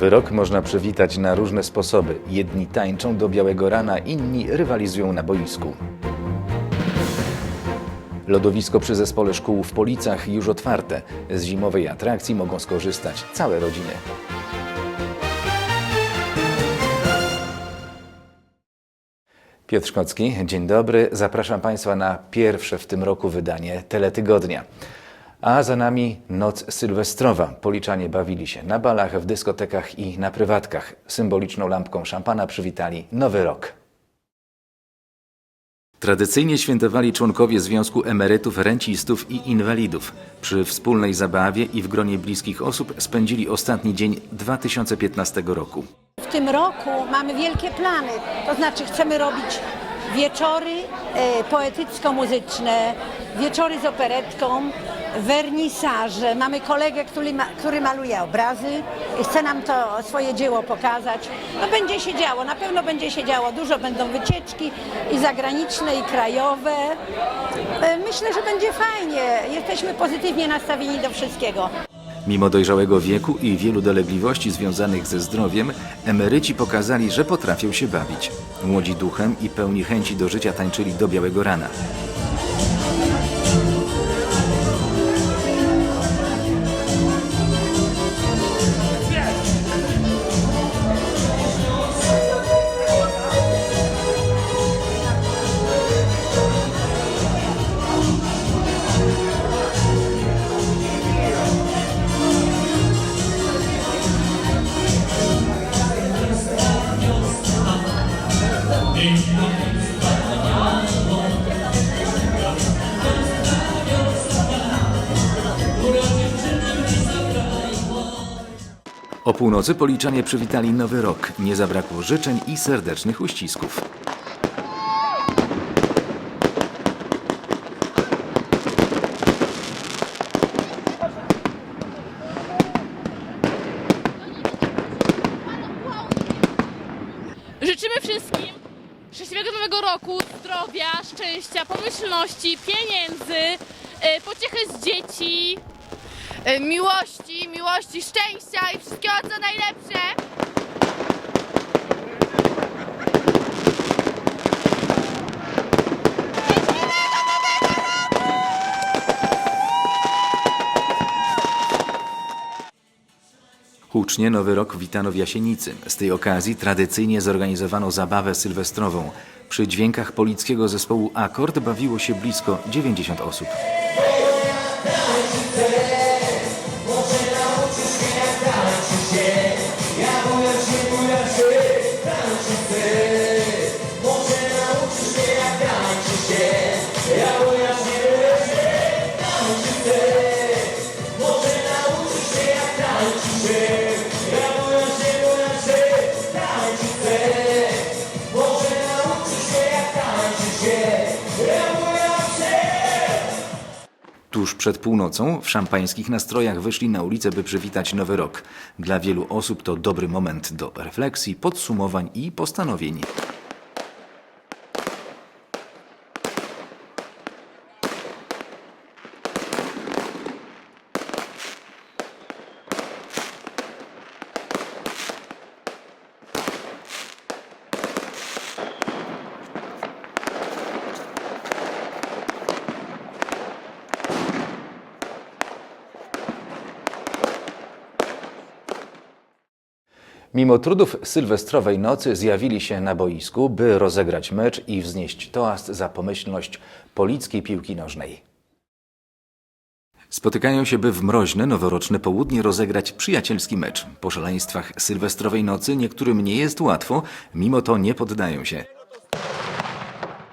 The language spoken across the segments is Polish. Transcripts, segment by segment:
Nowy rok można przywitać na różne sposoby. Jedni tańczą do białego rana, inni rywalizują na boisku. Lodowisko przy zespole szkół w Policach już otwarte. Z zimowej atrakcji mogą skorzystać całe rodziny. Piotr Szkocki, dzień dobry. Zapraszam Państwa na pierwsze w tym roku wydanie Teletygodnia. A za nami noc sylwestrowa. Policzanie bawili się na balach, w dyskotekach i na prywatkach. Symboliczną lampką szampana przywitali Nowy Rok. Tradycyjnie świętowali członkowie Związku Emerytów, Rencistów i Inwalidów. Przy wspólnej zabawie i w gronie bliskich osób spędzili ostatni dzień 2015 roku. W tym roku mamy wielkie plany, to znaczy chcemy robić wieczory e, poetycko-muzyczne, wieczory z operetką, wernisaże. Mamy kolegę, który, ma, który maluje obrazy i chce nam to swoje dzieło pokazać. No będzie się działo, na pewno będzie się działo. Dużo będą wycieczki i zagraniczne, i krajowe. E, Myślę, że będzie fajnie. Jesteśmy pozytywnie nastawieni do wszystkiego. Mimo dojrzałego wieku i wielu dolegliwości związanych ze zdrowiem, emeryci pokazali, że potrafią się bawić. Młodzi duchem i pełni chęci do życia tańczyli do białego rana. O północy policzanie przywitali nowy rok. Nie zabrakło życzeń i serdecznych uścisków. Życzymy wszystkim szczęśliwego nowego roku, zdrowia, szczęścia, pomyślności, pieniędzy, e, pociechy z dzieci, e, miłości, miłości, szczęścia i wszystkiego co najlepsze. Hucznie Nowy Rok witano w Jasienicy. Z tej okazji tradycyjnie zorganizowano zabawę sylwestrową. Przy dźwiękach polickiego zespołu Akord bawiło się blisko 90 osób. Przed północą w szampańskich nastrojach wyszli na ulicę, by przywitać Nowy Rok. Dla wielu osób to dobry moment do refleksji, podsumowań i postanowień. Mimo trudów sylwestrowej nocy zjawili się na boisku, by rozegrać mecz i wznieść toast za pomyślność polickiej piłki nożnej. Spotykają się, by w mroźne, noworoczne południe rozegrać przyjacielski mecz. Po szaleństwach sylwestrowej nocy niektórym nie jest łatwo, mimo to nie poddają się.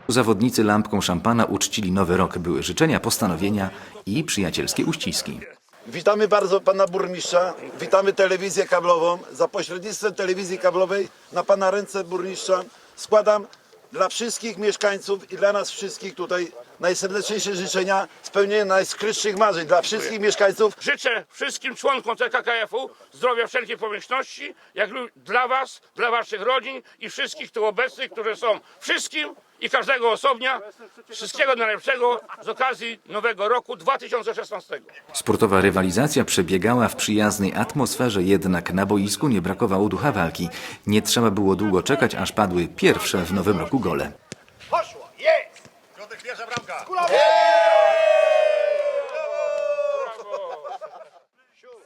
Zawodnicy lampką szampana uczcili nowy rok. Były życzenia, postanowienia i przyjacielskie uściski. Witamy bardzo pana burmistrza, witamy telewizję kablową. Za pośrednictwem telewizji kablowej na pana ręce burmistrza składam dla wszystkich mieszkańców i dla nas wszystkich tutaj najserdeczniejsze życzenia, spełnienia najskrytszych marzeń dla wszystkich mieszkańców Życzę wszystkim członkom TKKF-u zdrowia wszelkiej pomyślności, jak dla Was, dla Waszych rodzin i wszystkich tu obecnych, którzy są wszystkim i każdego osobnia. Wszystkiego najlepszego z okazji nowego roku 2016. Sportowa rywalizacja przebiegała w przyjaznej atmosferze, jednak na boisku nie brakowało ducha walki. Nie trzeba było długo czekać, aż padły pierwsze w nowym roku gole. Poszło, jest! Bramka.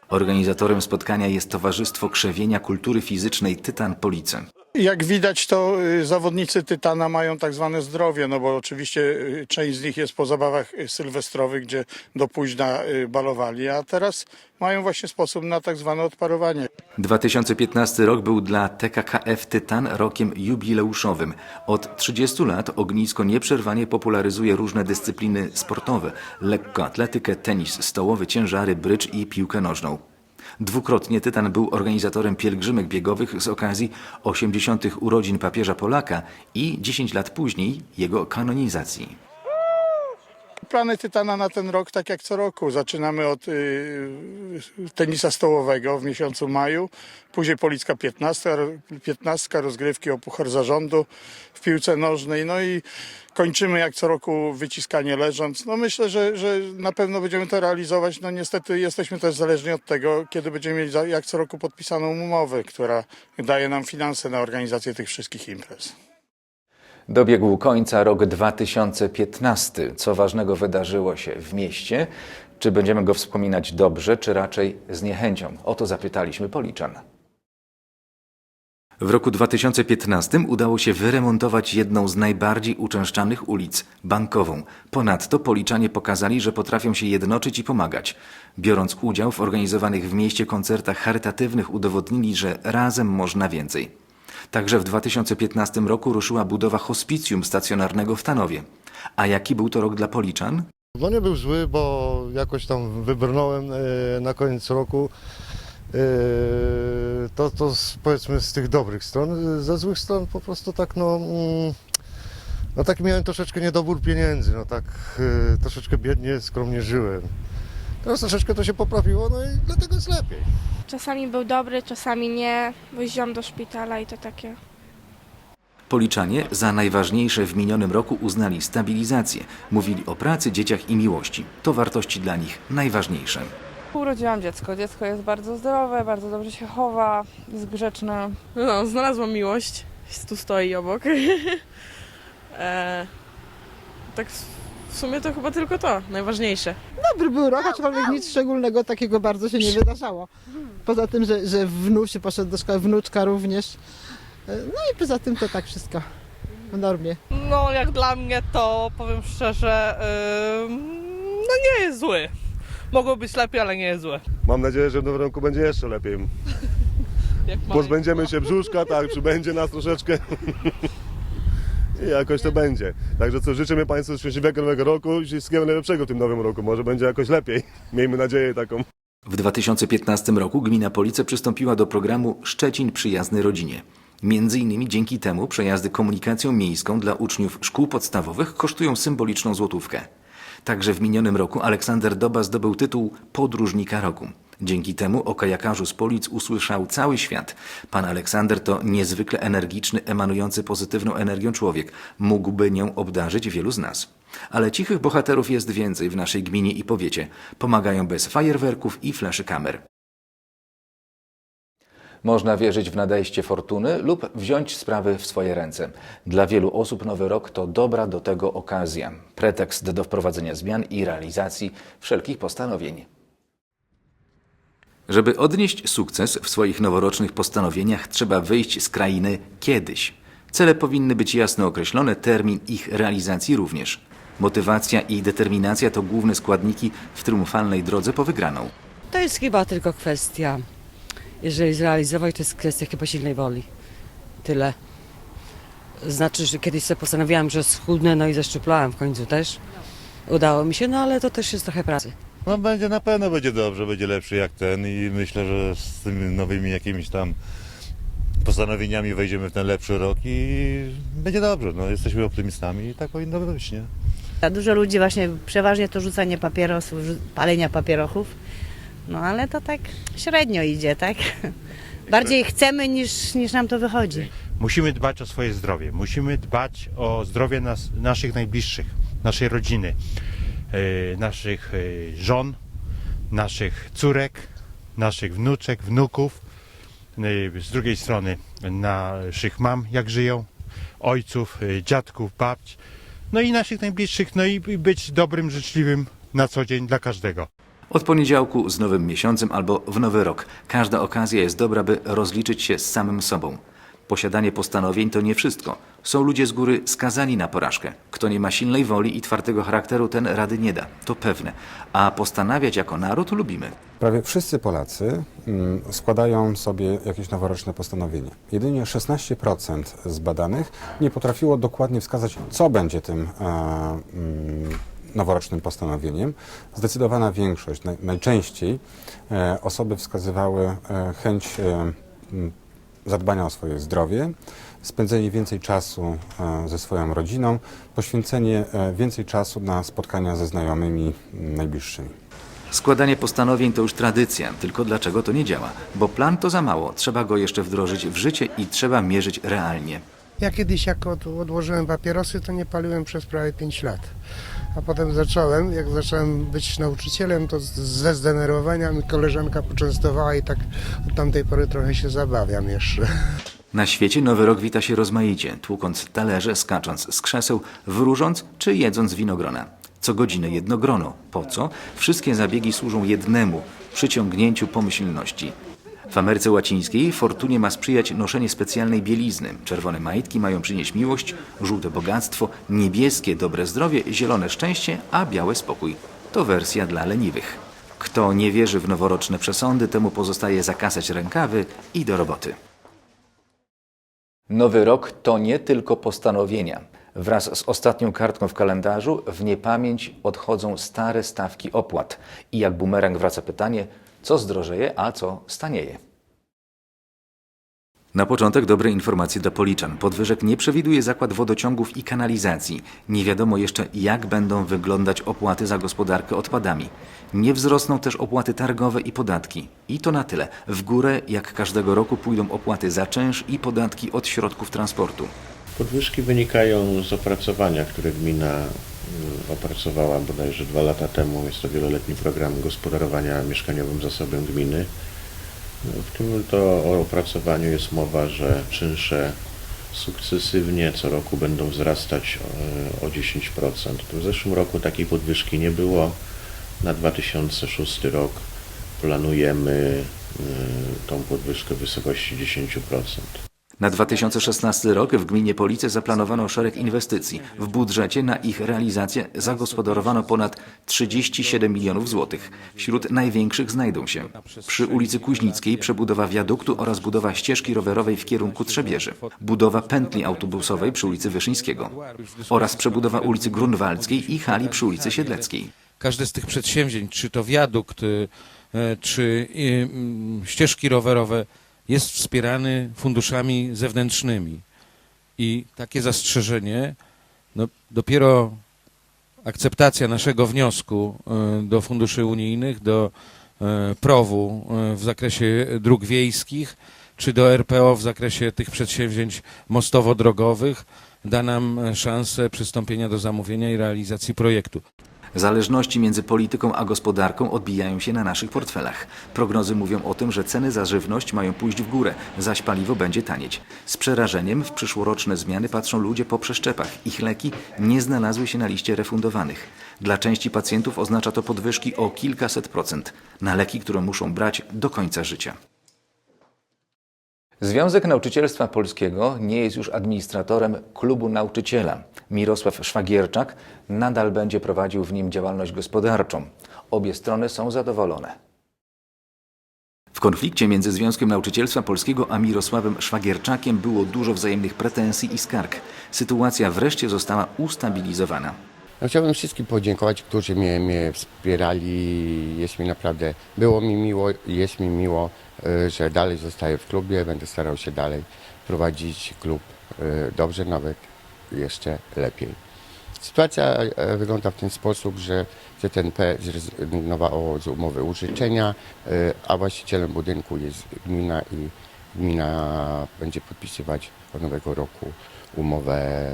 Organizatorem spotkania jest Towarzystwo Krzewienia Kultury Fizycznej Tytan Police. Jak widać, to y, zawodnicy Tytana mają tak zwane zdrowie, no bo oczywiście y, część z nich jest po zabawach y, sylwestrowych, gdzie do późna balowali, a teraz mają właśnie sposób na tak zwane odparowanie. 2015 rok był dla TKKF Tytan rokiem jubileuszowym. Od 30 lat ognisko nieprzerwanie popularyzuje różne dyscypliny sportowe: lekkoatletykę, tenis stołowy, ciężary, brycz i piłkę nożną. Dwukrotnie Tytan był organizatorem pielgrzymek biegowych z okazji 80. urodzin papieża Polaka i 10 lat później jego kanonizacji. Plany Tytana na ten rok, tak jak co roku. Zaczynamy od y, tenisa stołowego w miesiącu maju, później Policka 15, 15 rozgrywki o Puchar Zarządu w piłce nożnej, no i kończymy jak co roku wyciskanie leżąc. No myślę, że, że na pewno będziemy to realizować. No niestety jesteśmy też zależni od tego, kiedy będziemy mieli jak co roku podpisaną umowę, która daje nam finanse na organizację tych wszystkich imprez. Dobiegł końca rok 2015. Co ważnego wydarzyło się w mieście? Czy będziemy go wspominać dobrze, czy raczej z niechęcią? O to zapytaliśmy Policzan. W roku 2015 udało się wyremontować jedną z najbardziej uczęszczanych ulic Bankową. Ponadto Policzanie pokazali, że potrafią się jednoczyć i pomagać. Biorąc udział w organizowanych w mieście koncertach charytatywnych, udowodnili, że razem można więcej. Także w 2015 roku ruszyła budowa hospicjum stacjonarnego w Tanowie. A jaki był to rok dla Policzan? No nie był zły, bo jakoś tam wybrnąłem e, na koniec roku. E, To, to z, powiedzmy z tych dobrych stron. Ze złych stron po prostu tak no... mm, No tak miałem troszeczkę niedobór pieniędzy, no tak e, troszeczkę biednie, skromnie żyłem. Teraz troszeczkę to się poprawiło, no i dlatego jest lepiej. Czasami był dobry, czasami nie. Woziłam do szpitala i to takie. Policzanie za najważniejsze w minionym roku uznali stabilizację. Mówili o pracy, dzieciach i miłości. To wartości dla nich najważniejsze. Urodziłam dziecko. Dziecko jest bardzo zdrowe, bardzo dobrze się chowa, jest grzeczne. No, znalazłam miłość. Tu stoi obok. e, tak w- sumie to chyba tylko to, najważniejsze. Dobry był rok, aczkolwiek nic szczególnego takiego bardzo się nie wydarzało. Poza tym, że, że wnusie poszedł do szkoły, wnuczka również. E, No i poza tym to tak wszystko w normie. No, jak dla mnie to powiem szczerze, no nie jest zły. Mogło być lepiej, ale nie jest złe. Mam nadzieję, że w nowym roku będzie jeszcze lepiej. Jak Pozbędziemy się brzuszka, tak, przybędzie nas troszeczkę. Jakoś to będzie. Także co, życzymy Państwu szczęśliwego nowego roku i wszystkiego najlepszego w tym nowym roku. Może będzie jakoś lepiej. Miejmy nadzieję taką. W 2015 roku gmina Police przystąpiła do programu Szczecin Przyjazny Rodzinie. Między innymi dzięki temu przejazdy komunikacją miejską dla uczniów szkół podstawowych kosztują symboliczną złotówkę. Także w minionym roku Aleksander Doba zdobył tytuł Podróżnika Roku. Dzięki temu o kajakarzu z Polic usłyszał cały świat. Pan Aleksander to niezwykle energiczny, emanujący pozytywną energią człowiek. Mógłby nią obdarzyć wielu z nas. Ale cichych bohaterów jest więcej w naszej gminie i powiecie. Pomagają bez fajerwerków i fleszy kamer. Można wierzyć w nadejście fortuny lub wziąć sprawy w swoje ręce. Dla wielu osób nowy rok to dobra do tego okazja, pretekst do wprowadzenia zmian i realizacji wszelkich postanowień. Żeby odnieść sukces w swoich noworocznych postanowieniach, trzeba wyjść z krainy kiedyś. Cele powinny być jasno określone, termin ich realizacji również. Motywacja i determinacja to główne składniki w triumfalnej drodze po wygraną. To jest chyba tylko kwestia, jeżeli zrealizować, to jest kwestia chyba silnej woli. Tyle. Znaczy, że kiedyś sobie postanowiłam, że schudnę, no i zeszczuplałam w końcu też. Udało mi się, no ale to też jest trochę pracy. No będzie na pewno będzie dobrze, będzie lepszy jak ten i myślę, że z tymi nowymi jakimiś tam postanowieniami wejdziemy w ten lepszy rok i będzie dobrze. No, jesteśmy optymistami i tak powinno być, nie? A Dużo ludzi właśnie, przeważnie to rzucanie papierosów, rzu- palenia papierochów. No ale to tak średnio idzie, tak? Bardziej chcemy niż, niż nam to wychodzi. Musimy dbać o swoje zdrowie, musimy dbać o zdrowie nas, naszych najbliższych, naszej rodziny, naszych e, żon, naszych córek, naszych wnuczek, wnuków. E, z drugiej strony naszych mam, jak żyją, ojców, e, dziadków, babć, no i naszych najbliższych, no i być dobrym, życzliwym na co dzień dla każdego. Od poniedziałku z nowym miesiącem albo w nowy rok. Każda okazja jest dobra, by rozliczyć się z samym sobą. Posiadanie postanowień to nie wszystko. Są ludzie z góry skazani na porażkę. Kto nie ma silnej woli i twardego charakteru, ten rady nie da. To pewne. A postanawiać jako naród lubimy. Prawie wszyscy Polacy mm, składają sobie jakieś noworoczne postanowienie. Jedynie 16% z badanych nie potrafiło dokładnie wskazać, co będzie tym e, mm, noworocznym postanowieniem. Zdecydowana większość, naj, najczęściej e, osoby wskazywały e, chęć e, m, zadbania o swoje zdrowie, spędzenie więcej czasu e, ze swoją rodziną, poświęcenie e, więcej czasu na spotkania ze znajomymi m, najbliższymi. Składanie postanowień to już tradycja, tylko dlaczego to nie działa? Bo plan to za mało, trzeba go jeszcze wdrożyć w życie i trzeba mierzyć realnie. Ja kiedyś jak od, odłożyłem papierosy, to nie paliłem przez prawie 5 lat. A potem zacząłem, jak zacząłem być nauczycielem, to ze zdenerwowania mi koleżanka poczęstowała i tak od tamtej pory trochę się zabawiam jeszcze. Na świecie nowy rok wita się rozmaicie, tłukąc talerze, skacząc z krzeseł, wróżąc czy jedząc winogrona. Co godzinę jedno grono. Po co? Wszystkie zabiegi służą jednemu przyciągnięciu pomyślności. W Ameryce Łacińskiej fortunie ma sprzyjać noszenie specjalnej bielizny. Czerwone majtki mają przynieść miłość, żółte bogactwo, niebieskie dobre zdrowie, zielone szczęście, a białe spokój. To wersja dla leniwych. Kto nie wierzy w noworoczne przesądy, temu pozostaje zakasać rękawy i do roboty. Nowy rok to nie tylko postanowienia. Wraz z ostatnią kartką w kalendarzu w niepamięć odchodzą stare stawki opłat. I jak bumerang wraca pytanie, co zdrożeje, a co stanieje. Na początek dobre informacje dla Policzan. Podwyżek nie przewiduje zakład wodociągów i kanalizacji. Nie wiadomo jeszcze, jak będą wyglądać opłaty za gospodarkę odpadami. Nie wzrosną też opłaty targowe i podatki. I to na tyle. W górę, jak każdego roku, pójdą opłaty za czynsz i podatki od środków transportu. Podwyżki wynikają z opracowania, które gmina opracowała bodajże dwa lata temu. Jest to wieloletni program gospodarowania mieszkaniowym zasobem gminy. W tym to opracowaniu jest mowa, że czynsze sukcesywnie co roku będą wzrastać e, o 10%. To W zeszłym roku takiej podwyżki nie było. Na 2006 rok planujemy y, tą podwyżkę w wysokości 10%. Na 2016 rok w gminie Police zaplanowano szereg inwestycji. W budżecie na ich realizację zagospodarowano ponad 37 milionów złotych. Wśród największych znajdą się przy ulicy Kuźnickiej przebudowa wiaduktu oraz budowa ścieżki rowerowej w kierunku Trzebieży, budowa pętli autobusowej przy ulicy Wyszyńskiego oraz przebudowa ulicy Grunwaldzkiej i hali przy ulicy Siedleckiej. każde z tych przedsięwzięć, czy to wiadukt, y, e, czy y, mm, ścieżki rowerowe, jest wspierany funduszami zewnętrznymi. I takie zastrzeżenie, no, dopiero akceptacja naszego wniosku y, do funduszy unijnych, do y, PROW-u y, w zakresie dróg wiejskich, czy do RPO w zakresie tych przedsięwzięć mostowo-drogowych, da nam e, szansę przystąpienia do zamówienia i realizacji projektu. Zależności między polityką a gospodarką odbijają się na naszych portfelach. Prognozy mówią o tym, że ceny za żywność mają pójść w górę, zaś paliwo będzie tanieć. Z przerażeniem w przyszłoroczne zmiany patrzą ludzie po przeszczepach. Ich leki nie znalazły się na liście refundowanych. Dla części pacjentów oznacza to podwyżki o kilkaset procent na leki, które muszą brać do końca życia. Związek Nauczycielstwa Polskiego nie jest już administratorem klubu nauczyciela. Mirosław Szwagierczak nadal będzie prowadził w nim działalność gospodarczą. Obie strony są zadowolone. W konflikcie między Związkiem Nauczycielstwa Polskiego a Mirosławem Szwagierczakiem było dużo wzajemnych pretensji i skarg. Sytuacja wreszcie została ustabilizowana. No, chciałbym wszystkim podziękować, którzy mnie, mnie wspierali. Jest mi naprawdę, było mi miło jest mi miło, y, że dalej zostaję w klubie. Będę starał się dalej prowadzić klub y, dobrze, nawet jeszcze lepiej. Sytuacja e, wygląda w ten sposób, że ZNP zrezygnowało z umowy użyczenia, a właścicielem budynku jest gmina i gmina będzie podpisywać od nowego roku umowę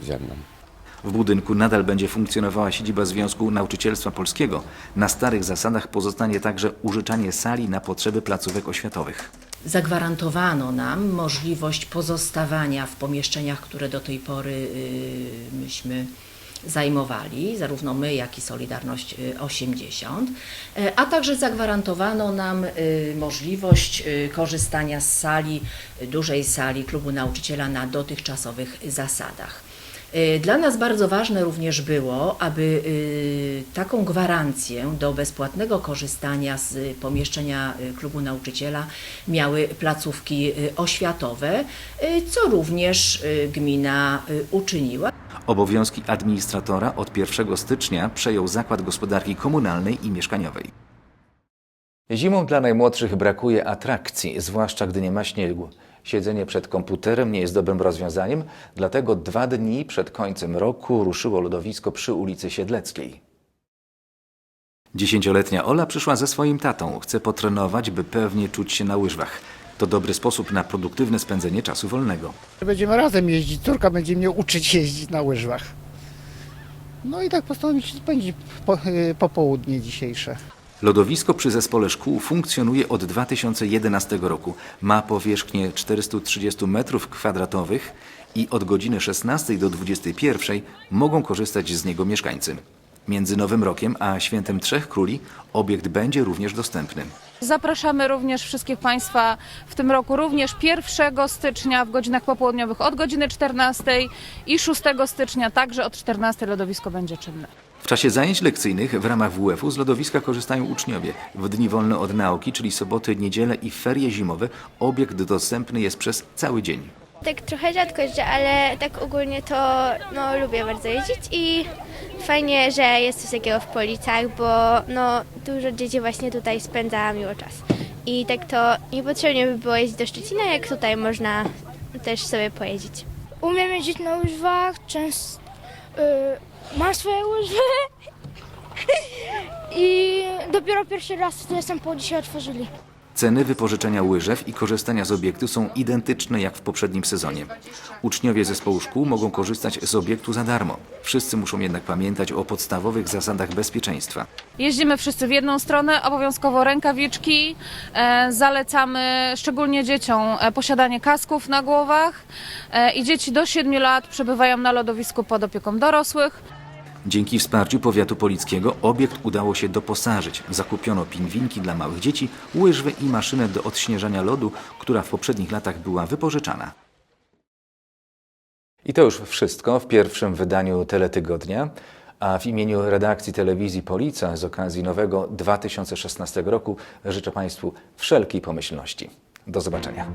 ze mną. W budynku nadal będzie funkcjonowała siedziba Związku Nauczycielstwa Polskiego. Na starych zasadach pozostanie także użyczanie sali na potrzeby placówek oświatowych. Zagwarantowano nam możliwość pozostawania w pomieszczeniach, które do tej pory y, myśmy zajmowali, zarówno my, jak i Solidarność y, 80, e, a także zagwarantowano nam y, możliwość y, korzystania z sali, y, dużej sali klubu nauczyciela na dotychczasowych zasadach. Y, Dla nas bardzo ważne również było, aby y, taką gwarancję do bezpłatnego korzystania z y, pomieszczenia klubu nauczyciela miały placówki oświatowe, co również gmina uczyniła. Obowiązki administratora od 1 stycznia przejął Zakład Gospodarki Komunalnej i Mieszkaniowej. Zimą dla najmłodszych brakuje atrakcji, zwłaszcza gdy nie ma śniegu. Siedzenie przed komputerem nie jest dobrym rozwiązaniem, dlatego dwa dni przed końcem roku ruszyło lodowisko przy ulicy Siedleckiej. Dziesięcioletnia Ola przyszła ze swoim tatą. Chce potrenować, by pewnie czuć się na łyżwach. To dobry sposób na produktywne spędzenie czasu wolnego. Będziemy razem jeździć, córka będzie mnie uczyć jeździć na łyżwach. No i tak postanowić spędzić po, y, popołudnie dzisiejsze. Lodowisko przy zespole szkół funkcjonuje od 2011 roku. Ma powierzchnię 430 m2 i od godziny 16 do 21 mogą korzystać z niego mieszkańcy. Między Nowym Rokiem a Świętem Trzech Króli obiekt będzie również dostępny. Zapraszamy również wszystkich Państwa w tym roku również 1 stycznia w godzinach popołudniowych od godziny 14 i 6 stycznia także od 14 lodowisko będzie czynne. W czasie zajęć lekcyjnych w ramach WF-u z lodowiska korzystają uczniowie. W dni wolne od nauki, czyli soboty, niedzielę i ferie zimowe, obiekt dostępny jest przez cały dzień. Tak trochę rzadko jeżdżę, ale tak ogólnie to no, lubię bardzo jeździć i fajnie, że jest coś takiego w Policach, bo no, dużo dzieci właśnie tutaj spędza miło czas. I tak to niepotrzebnie by było jeździć do Szczecina, jak tutaj można też sobie pojeździć. Umiem jeździć na łyżwach, często y, mam swoje łyżwy i dopiero pierwszy raz to jestem po dzisiaj otworzyli. Ceny wypożyczenia łyżew i korzystania z obiektu są identyczne jak w poprzednim sezonie. Uczniowie zespołu szkół mogą korzystać z obiektu za darmo. Wszyscy muszą jednak pamiętać o podstawowych zasadach bezpieczeństwa. Jeździmy wszyscy w jedną stronę, obowiązkowo rękawiczki. E, zalecamy szczególnie dzieciom e, posiadanie kasków na głowach e, i dzieci do 7 lat przebywają na lodowisku pod opieką dorosłych. Dzięki wsparciu powiatu polickiego obiekt udało się doposażyć. Zakupiono pingwinki dla małych dzieci, łyżwy i maszynę do odśnieżania lodu, która w poprzednich latach była wypożyczana. I to już wszystko w pierwszym wydaniu Teletygodnia. A w imieniu redakcji telewizji Polica z okazji nowego 2016 roku życzę Państwu wszelkiej pomyślności. Do zobaczenia.